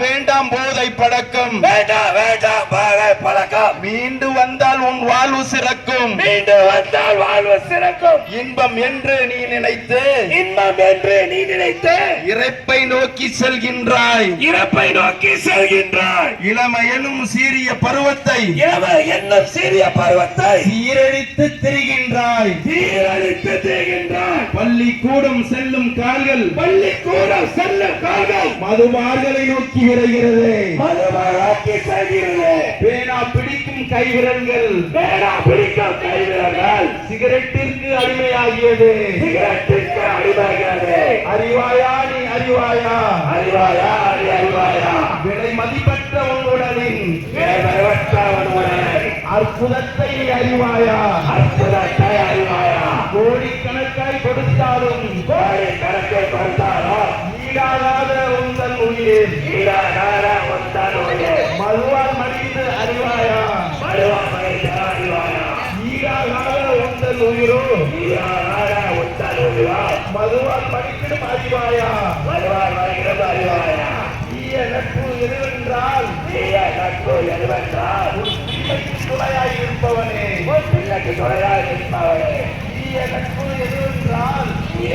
வேண்டாம் போதை பழக்கம் வேண்டாம் வேண்டாம் பழக்கம் மீண்டு வந்த வந்தால் உன் வாழ்வு சிறக்கும். மீண்டும் வந்தால் வாழ்வு சிறக்கும். இன்பம் என்று நீ நினைத்து. இன்பம் என்று நீ நினைத்து. இறைப்பை நோக்கி செல்கின்றாய். இறப்பை நோக்கி செல்கின்றாய். இளமையனும் சீரிய பருவத்தை. இரவு என்னும் சிறிய பருவத்தை. சீரழித்து திரிகின்றாய். சீரழித்து தேகின்றாய் பள்ளிக்கூடம் செல்லும் கால்கள். பள்ளிக்கூடம் செல்லும் கால்கள் மதுமார்களை நோக்கி விரைகிறது. மதுமராக்கி செல்கிறது. பேனா பிடிக்கும் கைவிரல்கள். வேடா பிடிக்கும் கைவிரர்கள் சிகரெட்டிற்கு அடிமையாகியது. சிகரெட்டிற்கு அடிமைகிறது அறிவாயா. நீ அறிவாயா. அறிவாயா அறி அறிவாயா விலை மதிப்பற்ற உன்னுடனின். வேறுபட்டவனுடன் அற்புதத்தை நீ அறிவாயா. அற்புதத்தை அறிவாயா. கோடிக்கணக்காய் கொடுத்தாலும். கோடி கணக்கில் கொடுத்தாலும். ஈடாகாத உந்தன் உயிர். ஈடாகாத உந்தனுடைய மதுவால் மடிந்து அறிவாயா? மறுவாமைக்கு அறிவாயா? ஈடாகாத உந்தன் உயிரோ? ஈடாகாத உந்தனுடைய மதுவால் மடித்திடும் அறிவாயா? வருவார் வருகிறது அறிவாயா? தீய நட்பு எதுவென்றால்? தீய நட்பு எதுவென்றால்? துணையாய் இருப்பவனே. பிள்ளைக்கு துணையாக இருப்பவரே தீய நட்பு எதுவென்றால்? தீய